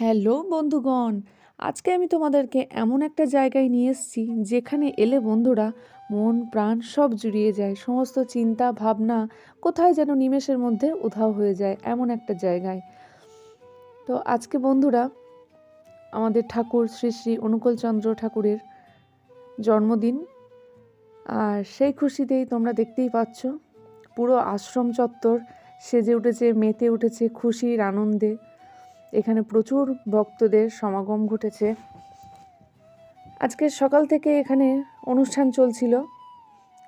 Hello বন্ধুগণ, আজকে আমি তোমাদেরকে এমন একটা জায়গায় নিয়ে এসেছি যেখানে এলে বন্ধুরা মন প্রাণ সব জুড়িয়ে যায়, সমস্ত চিন্তা, ভাবনা কোথায় যেন নিমেষের মধ্যে উধাও হয়ে যায় এমন একটা জায়গায়। তো আজকে বন্ধুরা আমাদের ঠাকুর শ্রী শ্রী অনুকূলচন্দ্র ঠাকুরের জন্মদিন আর সেই খুশিতেই তোমরা দেখতেই পাচ্ছ পুরো আশ্রম চত্বর সেজে উঠেছে, মেতে উঠেছে খুশির আনন্দে। এখানে প্রচুর ভক্তদের সমাগম ঘটেছে। আজকে সকাল থেকে এখানে অনুষ্ঠান চলছিল।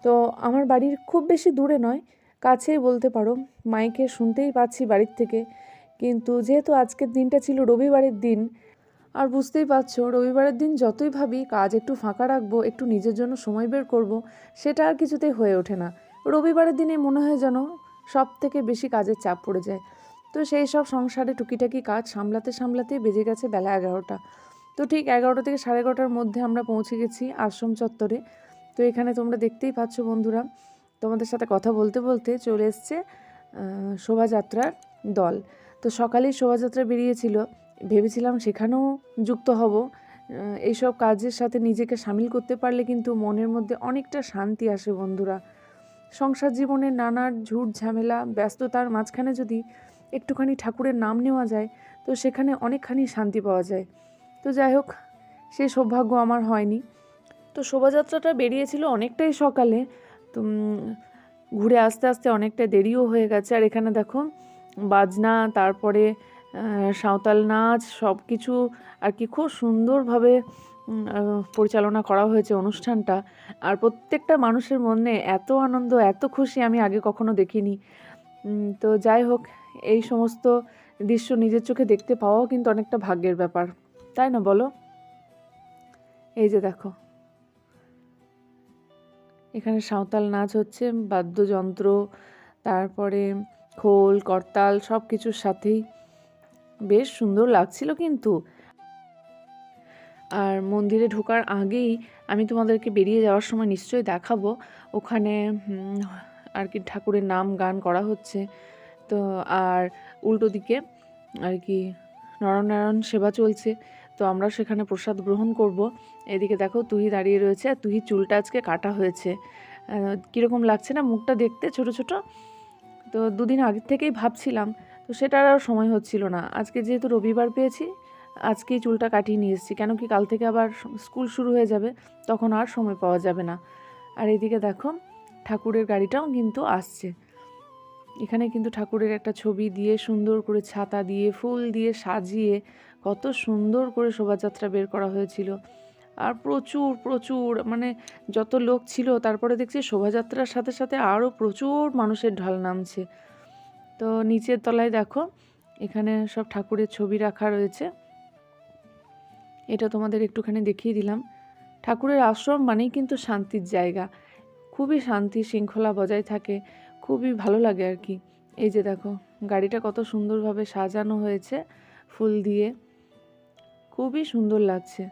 তো আমার বাড়ির খুব বেশি দূরে নয়, কাছেই বলতে পারো। মাইকে শুনতেই পাচ্ছি বাড়ির থেকে। কিন্তু যেহেতু আজকের দিনটা ছিল রবিবারের দিন, আর বুঝতেই পারছ, রবিবারের দিন যতই ভাবি কাজ একটু ফাঁকা রাখব, একটু নিজের জন্য সময় বের করব, সেটা আর কিছুতেই হয়ে ওঠে না। রবিবারের দিনে মনে হয় যেন সব থেকে বেশি কাজের চাপ পড়ে যায়। তো সেই সব সংসারে টুকিটাকি কাজ সামলাতে সামলাতে বেজে গেছে বেলা এগারোটা। তো ঠিক এগারোটা থেকে সাড়ে এগারোটার মধ্যে আমরা পৌঁছে গেছি আশ্রম চত্বরে। তো এখানে তোমরা দেখতেই পাচ্ছ বন্ধুরা, তোমাদের সাথে কথা বলতে বলতে চলে এসছে শোভাযাত্রার দল। তো সকালেই শোভাযাত্রা বেরিয়েছিল, ভেবেছিলাম সেখানেও যুক্ত হব। এইসব কাজের সাথে নিজেকে সামিল করতে পারলে কিন্তু মনের মধ্যে অনেকটা শান্তি আসে বন্ধুরা। সংসার জীবনের নানার ঝুট ঝামেলা, ব্যস্ততার মাঝখানে যদি একটুখানি ঠাকুরের নাম নেওয়া যায়, তো সেখানে অনেকখানি শান্তি পাওয়া যায়। তো যাই হোক, সে সৌভাগ্য আমার হয়নি। তো শোভাযাত্রাটা বেরিয়েছিল অনেকটাই সকালে, তো ঘুরে আসতে আসতে অনেকটা দেরিও হয়ে গেছে। আর এখানে দেখো, বাজনা, তারপরে সাঁওতাল নাচ সব কিছু আর কি খুব সুন্দরভাবে পরিচালনা করা হয়েছে অনুষ্ঠানটা। আর প্রত্যেকটা মানুষের মনে এত আনন্দ, এত খুশি আমি আগে কখনো দেখিনি। তো যাই হোক এই সমস্ত দৃশ্য নিজের চোখে দেখতে পাওয়াও কিন্তু অনেকটা ভাগ্যের ব্যাপার। তাই না বলো? এই যে দেখো। এখানে সাঁওতাল নাচ হচ্ছে, বাদ্যযন্ত্র, তারপরে খোল, করতাল সব কিছুর সাথেই। বেশ সুন্দর লাগছিল কিন্তু। আর মন্দিরে ঢোকার আগেই আমি তোমাদেরকে বেরিয়ে যাওয়ার সময় নিশ্চয়ই দেখাবো। ওখানে আর কি ঠাকুরের নাম গান করা হচ্ছে। তো আর উল্টো দিকে আর কি নরনারায়ণ সেবা চলছে। তো আমরা সেখানে প্রসাদ গ্রহণ করব। এদিকে দেখো তুহি দাঁড়িয়ে রয়েছে। আর তুহি চুলটা আজকে কাটা হয়েছে। কীরকম লাগছে না মুখটা দেখতে ছোট ছোট? তো দুদিন আগের থেকেই ভাবছিলাম। তো সেটার আর সময় হচ্ছিল না। আজকে যেহেতু রবিবার পেয়েছি, আজকেই চুলটা কাটিয়ে নিয়ে এসেছি। কেন কি কাল থেকে আবার স্কুল শুরু হয়ে যাবে, তখন আর সময় পাওয়া যাবে না। আর এদিকে দেখো ঠাকুরের গাড়িটাও কিন্তু আসছে। এখানে কিন্তু ঠাকুরের একটা ছবি দিয়ে, সুন্দর করে ছাতা দিয়ে, ফুল দিয়ে সাজিয়ে কত সুন্দর করে শোভাযাত্রা বের করা হয়েছিল। আর প্রচুর প্রচুর মানে যত লোক ছিল, তারপরে দেখছি শোভাযাত্রার সাথে সাথে আরও প্রচুর মানুষের ঢল নামছে। তো নিচের তলায় দেখো, এখানে সব ঠাকুরের ছবি রাখা রয়েছে। এটা তোমাদের একটুখানি দেখিয়ে দিলাম। ঠাকুরের আশ্রম মানেই কিন্তু শান্তির জায়গা। খুবই শান্তি, শৃঙ্খলা বজায় থাকে। খুবই ভালো লাগে আর কি। এই যে দেখো, গাড়িটা কত সুন্দরভাবে সাজানো হয়েছে ফুল দিয়ে। খুবই সুন্দর লাগছে।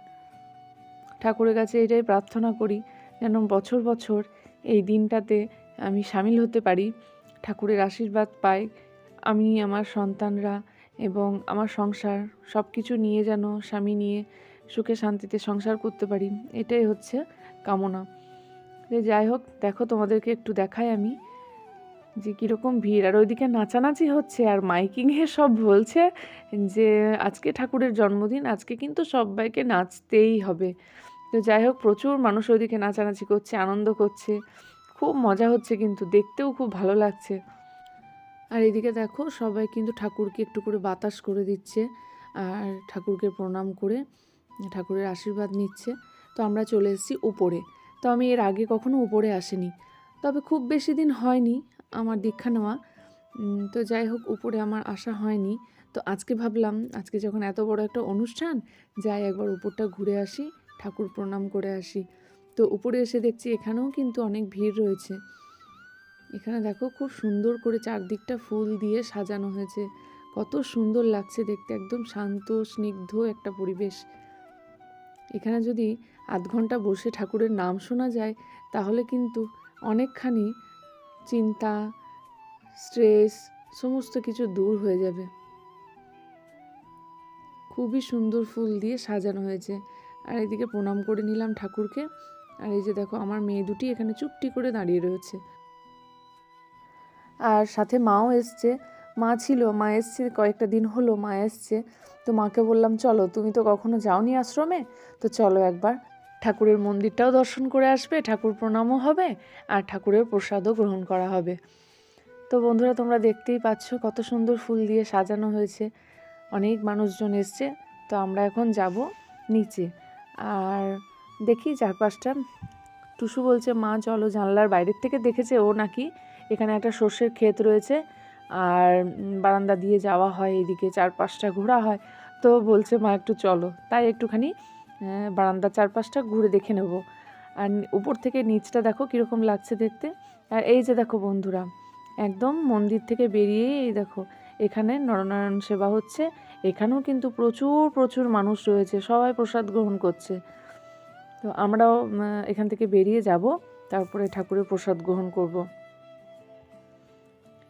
ঠাকুরের কাছে এটাই প্রার্থনা করি যেন বছর বছর এই দিনটাতে আমি সামিল হতে পারি, ঠাকুরের আশীর্বাদ পাই, আমি আমার সন্তানরা এবং আমার সংসার সব কিছু নিয়ে যেন স্বামী নিয়ে সুখে শান্তিতে সংসার করতে পারি, এটাই হচ্ছে কামনা। যাই হোক, দেখো তোমাদেরকে একটু দেখাই আমি। যে কীরকম ভিড়। আর ওইদিকে নাচানাচি হচ্ছে আর মাইকিংয়ে সব বলছে যে, আজকে ঠাকুরের জন্মদিন, আজকে কিন্তু সবাইকে নাচতেই হবে। তো যাই হোক, প্রচুর মানুষ ওইদিকে নাচানাচি করছে, আনন্দ করছে। খুব মজা হচ্ছে কিন্তু, দেখতেও খুব ভালো লাগছে। আর এদিকে দেখো, সবাই কিন্তু ঠাকুরকে একটু করে বাতাস করে দিচ্ছে আর ঠাকুরকে প্রণাম করে ঠাকুরের আশীর্বাদ নিচ্ছে। তো আমরা চলে এসেছি উপরে। তো আমি এর আগে কখনো উপরে আসিনি। তবে খুব বেশি দিন হয়নি। আমার দীক্ষা নেওয়া। তো যাই হোক, উপরে আমার আসা হয়নি। তো আজকে ভাবলাম, আজকে যখন এত বড় একটা অনুষ্ঠান, যাই একবার উপরটা ঘুরে আসি, ঠাকুর প্রণাম করে আসি। তো উপরে এসে দেখছি এখানেও কিন্তু অনেক ভিড় রয়েছে। এখানে দেখো খুব সুন্দর করে চারদিকটা ফুল দিয়ে সাজানো হয়েছে। কত সুন্দর লাগছে দেখতে, একদম শান্ত, স্নিগ্ধ একটা পরিবেশ। এখানে যদি আধ ঘণ্টা বসে ঠাকুরের নাম শোনা যায়, তাহলে কিন্তু অনেকখানি চিন্তা স্ট্রেস সমস্ত কিছু দূর হয়ে যাবে। খুবই সুন্দর ফুল দিয়ে সাজানো হয়েছে। আর এদিকে প্রণাম করে নিলাম ঠাকুরকে। আর এই যে দেখো, আমার মেয়ে দুটি এখানে চুপটি করে দাঁড়িয়ে রয়েছে। আর সাথে মাও এসছে। মা ছিল, মা এসছে কয়েকটা দিন হলো, মা এসছে। তো মাকে বললাম, চলো, তুমি তো কখনো যাওনি আশ্রমে? তো চলো একবার। ঠাকুরের মন্দিরটাও দর্শন করে আসবে, ঠাকুর প্রণামও হবে আর ঠাকুরের প্রসাদও গ্রহণ করা হবে। তো বন্ধুরা, তোমরা দেখতেই পাচ্ছ কত সুন্দর ফুল দিয়ে সাজানো হয়েছে। অনেক মানুষজন এসছে। তো আমরা এখন যাব নিচে। আর দেখি চারপাশটা। টুসু বলছে, মা, চলো জানলার বাইরের থেকে দেখেছে ও নাকি? এখানে একটা সর্ষের ক্ষেত রয়েছে আর বারান্দা দিয়ে যাওয়া হয়, এদিকে চারপাশটা ঘোরা হয়। তো বলছে, মা, একটু চলো। তাই একটুখানি আহ, বারান্দার চারপাশটা ঘুরে দেখে নেব। আর উপর থেকে নিচটা দেখো কীরকম লাগছে দেখতে। আর এই যে দেখো বন্ধুরা একদম মন্দির থেকে বেরিয়ে এই দেখো এখানে নরনারায়ণ সেবা হচ্ছে। এখানেও কিন্তু প্রচুর প্রচুর মানুষ রয়েছে সবাই প্রসাদ গ্রহণ করছে। তো আমরাও এখান থেকে বেরিয়ে যাব তারপরে ঠাকুরের প্রসাদ গ্রহণ করব।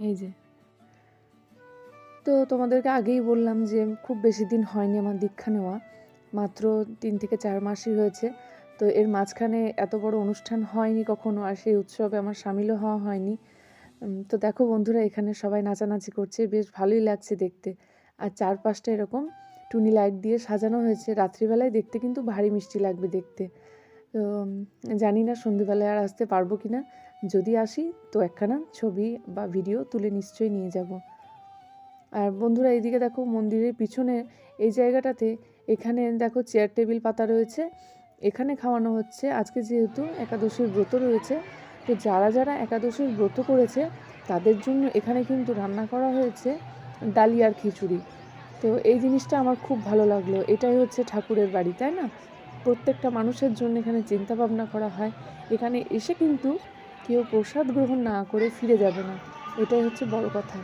এই যে। তো তোমাদেরকে আগেই বললাম যে খুব বেশি দিন হয়নি আমার দীক্ষা নেওয়া। মাত্র তিন থেকে চার মাসই হয়েছে। তো এর মাঝখানে এত বড় অনুষ্ঠান হয়নি কখনো আর সেই উৎসবে আমার সামিলও হওয়া হয়নি। তো দেখো বন্ধুরা, এখানে সবাই নাচানাচি করছে, বেশ ভালোই লাগছে দেখতে। আর চারপাশটা এরকম টুনি লাইট দিয়ে সাজানো হয়েছে। রাত্রিবেলায় দেখতে কিন্তু ভারী মিষ্টি লাগবে দেখতে। তো জানি না সন্ধেবেলায় আর আসতে পারব কি না যদি আসি, তো একখানা ছবি বা ভিডিও তুলে নিশ্চয়ই নিয়ে যাব। আর বন্ধুরা, এইদিকে দেখো মন্দিরের পিছনে এই জায়গাটাতে এখানে দেখো চেয়ার টেবিল পাতা রয়েছে। এখানে খাওয়ানো হচ্ছে। আজকে যেহেতু একাদশীর ব্রত রয়েছে, তো যারা যারা একাদশীর ব্রত করেছে, তাদের জন্য এখানে কিন্তু রান্না করা হয়েছে ডালিয়ার খিচুড়ি। তো এই জিনিসটা আমার খুব ভালো লাগল। এটাই হচ্ছে ঠাকুরের বাড়ি, তাই না? প্রত্যেকটা মানুষের জন্য এখানে চিন্তা ভাবনা করা হয়। এখানে এসে কিন্তু কেউ প্রসাদ গ্রহণ না করে ফিরে যাবে না। এটাই হচ্ছে বড় কথা।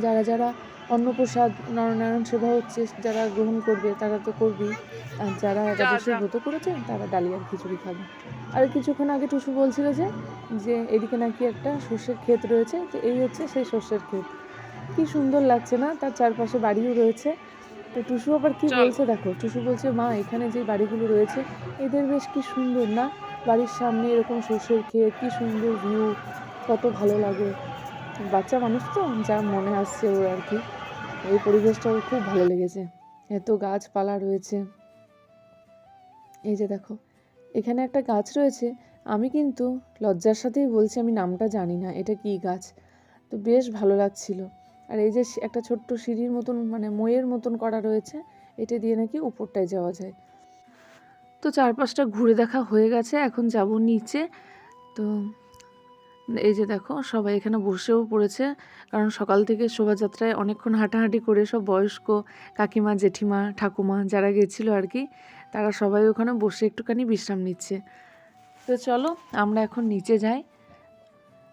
যারা যারা অন্নপ্রসাদ নরনারায়ণ সেবা হচ্ছে যারা গ্রহণ করবে তারা তো করবেই। আর যারা একাদশী ব্রত করেছে তারা ডালিয়ার খিচুড়ি খাবে। আর কিছুক্ষণ আগে টুসু বলছিল যে যে এদিকে নাকি একটা সর্ষের ক্ষেত রয়েছে তো এই হচ্ছে সেই সর্ষের ক্ষেত। কি সুন্দর লাগছে না? তার চারপাশে বাড়িও রয়েছে। তো টুসু আবার কি বলছে দেখো টুসু বলছে মা এখানে যে বাড়িগুলো রয়েছে এদের বেশ কি সুন্দর না? বাড়ির সামনে এরকম সর্ষের ক্ষেত কি সুন্দর ভিউ কত ভালো লাগে। বাচ্চা মানুষ তো যা মনে আসছে ওর আর কি। এই পরিবেশটা ওর খুব ভালো লেগেছে। এত গাছপালা রয়েছে। এই যে দেখো, এখানে একটা গাছ রয়েছে। আমি কিন্তু লজ্জার সাথেই বলছি, আমি নামটা জানি না, এটা কি গাছ? তো বেশ ভালো লাগছিল। আর এই যে একটা ছোট্ট সিঁড়ির মতন মানে ময়ের মতন করা রয়েছে, এটা দিয়ে নাকি উপরটায় যাওয়া যায়। তো চারপাশটা ঘুরে দেখা হয়ে গেছে, এখন যাব নিচে। তো এই যে দেখো, সবাই এখানে বসেও পড়েছে। কারণ সকাল থেকে শোভাযাত্রায় অনেকক্ষণ হাঁটাহাঁটি করে সব বয়স্ক কাকিমা, জেঠিমা, ঠাকুমা যারা গেছিল আর কি, তারা সবাই ওখানে বসে একটুখানি বিশ্রাম নিচ্ছে। তো চলো, আমরা এখন নিচে যাই।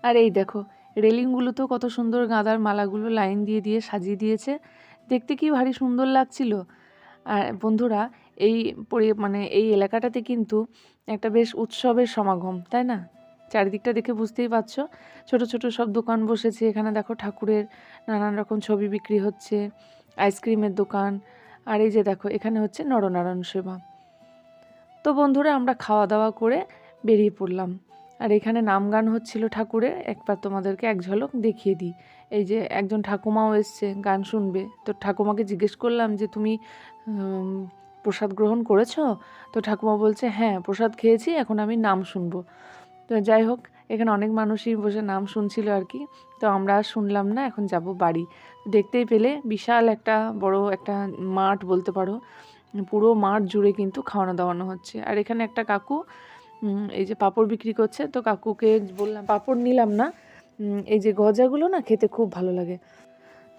আর এই দেখো রেলিংগুলোতেও কত সুন্দর গাঁদার মালাগুলো লাইন দিয়ে দিয়ে সাজিয়ে দিয়েছে। দেখতে কি ভারী সুন্দর লাগছিল। আর বন্ধুরা, এই মানে এই এলাকাটাতে কিন্তু একটা বেশ উৎসবের সমাগম, তাই না? চারিদিকটা দেখে বুঝতেই পারছ। ছোট ছোট সব দোকান বসেছে। এখানে দেখো ঠাকুরের নানান রকম ছবি বিক্রি হচ্ছে, আইসক্রিমের দোকান। আর এই যে দেখো, এখানে হচ্ছে নরনারায়ণ সেবা। তো বন্ধুরা, আমরা খাওয়া দাওয়া করে বেরিয়ে পড়লাম। আর এখানে নাম গান হচ্ছিল ঠাকুরের। একবার তোমাদেরকে এক ঝলক দেখিয়ে দিই। এই যে একজন ঠাকুমাও এসছে, গান শুনবে। তো ঠাকুমাকে জিজ্ঞেস করলাম যে, তুমি প্রসাদ গ্রহণ করেছ? তো ঠাকুমা বলছে হ্যাঁ প্রসাদ খেয়েছি, এখন আমি নাম শুনব। তো যাই হোক, এখানে অনেক মানুষই বসে নাম শুনছিল আর কি। তো আমরা শুনলাম না, এখন যাব বাড়ি। দেখতেই পেলে বিশাল একটা বড় একটা মাঠ বলতে পারো। পুরো মাঠ জুড়ে কিন্তু খাওয়ানো দাওয়ানো হচ্ছে। আর এখানে একটা কাকু এই যে পাপড় বিক্রি করছে। তো কাকুকে বললাম, পাপড় নিলাম না। এই যে গজাগুলো না খেতে খুব ভালো লাগে।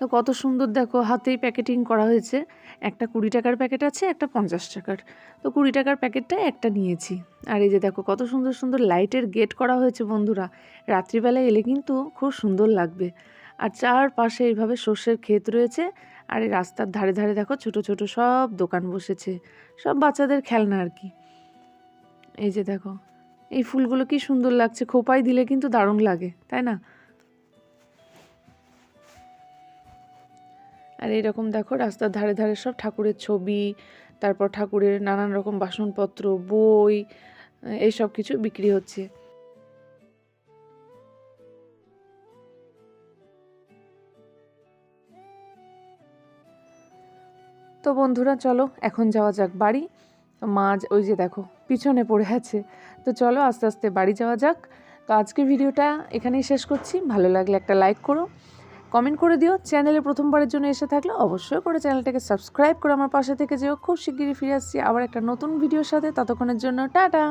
তো কত সুন্দর দেখো, হাতেই প্যাকেটিং করা হয়েছে। একটা কুড়ি টাকার প্যাকেট আছে, একটা পঞ্চাশ টাকার। তো কুড়ি টাকার প্যাকেটটা একটা নিয়েছি। আর এই যে দেখো, কত সুন্দর সুন্দর লাইটের গেট করা হয়েছে বন্ধুরা। রাত্রিবেলায় এলে কিন্তু খুব সুন্দর লাগবে। আর চারপাশে এইভাবে সর্ষের ক্ষেত রয়েছে। আর এই রাস্তার ধারে ধারে দেখো, ছোট ছোট সব দোকান বসেছে। সব বাচ্চাদের খেলনা আর কি। এই যে দেখো, এই ফুলগুলো কি সুন্দর লাগছে। খোপায় দিলে কিন্তু দারুণ লাগে, তাই না? আর এরকম দেখো রাস্তার ধারে ধারে সব ঠাকুরের ছবি, তারপর ঠাকুরের নানান রকম বাসনপত্র, বই এইসব কিছু বিক্রি হচ্ছে। তো বন্ধুরা চলো, এখন যাওয়া যাক বাড়ি। মা ওই যে দেখো, পিছনে পড়ে আছে। তো চলো আস্তে আস্তে বাড়ি যাওয়া যাক। তো আজকে ভিডিওটা এখানেই শেষ করছি। ভালো লাগলে একটা লাইক করো। কমেন্ট করে দিও। চ্যানেলে প্রথমবারের জন্য এসে থাকলে অবশ্যই করে চ্যানেলটাকে সাবস্ক্রাইব করে আমার পাশে থেকে যেও। খুব শিগগিরই ফিরে আসছি আবার একটা নতুন ভিডিওর সাথে। ততক্ষণের জন্য টাটা!